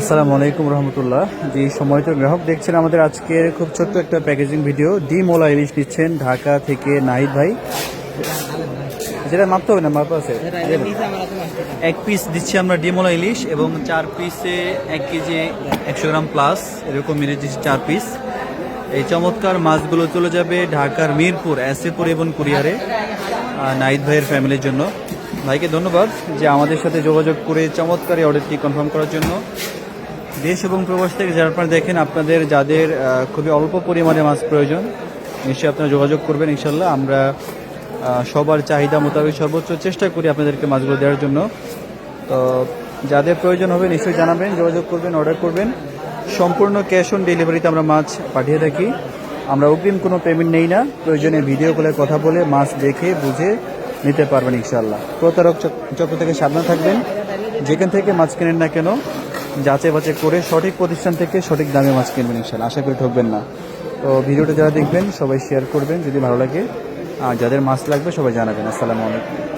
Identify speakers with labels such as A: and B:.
A: আসসালামু আলাইকুম রহমতুল্লাহ। যে সময়ত গ্রাহক, দেখছেন আমাদের আজকের খুব ছোট্ট একটা প্যাকেজিং ভিডিও। ডি মোলা ইলিশ নিচ্ছেন ঢাকা থেকে নাহিদ ভাই। যেটা মাপতে হবে না, মাপ আছে? এক পিস দিচ্ছি আমরা ডিমোলা ইলিশ এবং চার পিসে এক কেজি একশো গ্রাম প্লাস এরকম মিলে দিচ্ছি চার পিস এই চমৎকার মাছগুলো চলে যাবে ঢাকার মিরপুর এসএপুর এবং কুরিয়ারে নাহিদ ভাইয়ের ফ্যামিলির জন্য। ভাইকে ধন্যবাদ যে আমাদের সাথে যোগাযোগ করে চমৎকার অর্ডারটি কনফার্ম করার জন্য। দেশ এবং প্রবাস থেকে যারা আপনারা দেখেন, আপনাদের, যাদের খুবই অল্প পরিমাণে মাছ প্রয়োজন, নিশ্চয়ই আপনারা যোগাযোগ করবেন ইনশাল্লাহ আমরা সবার চাহিদা মোতাবেক সর্বোচ্চ চেষ্টা করি আপনাদেরকে মাছগুলো দেওয়ার জন্য। তো যাদের প্রয়োজন হবে নিশ্চয়ই জানাবেন, যোগাযোগ করবেন, অর্ডার করবেন। সম্পূর্ণ ক্যাশ অন ডেলিভারিতে আমরা মাছ পাঠিয়ে থাকি। আমরা অগ্রিম কোনো পেমেন্ট নেই না, প্রয়োজনে ভিডিও কলে কথা বলে মাছ দেখে, বুঝে নিতে পারবেন ইনশাল্লাহ প্রতারক চক- চক্র থেকে সাবধান থাকবেন, যেখান থেকে মাছ কেনেন না কেন যাচাই বাছাই করে সঠিক প্রতিষ্ঠান থেকে সঠিক দামে মাছ কিনবেন ইনশাল্লাহ আশা করি ঠকবেন না। তো ভিডিওটা যারা দেখবেন, সবাই শেয়ার করবেন যদি ভালো লাগে। আর যাদের মাছ লাগবে, সবাই জানাবেন। আসসালামু আলাইকুম।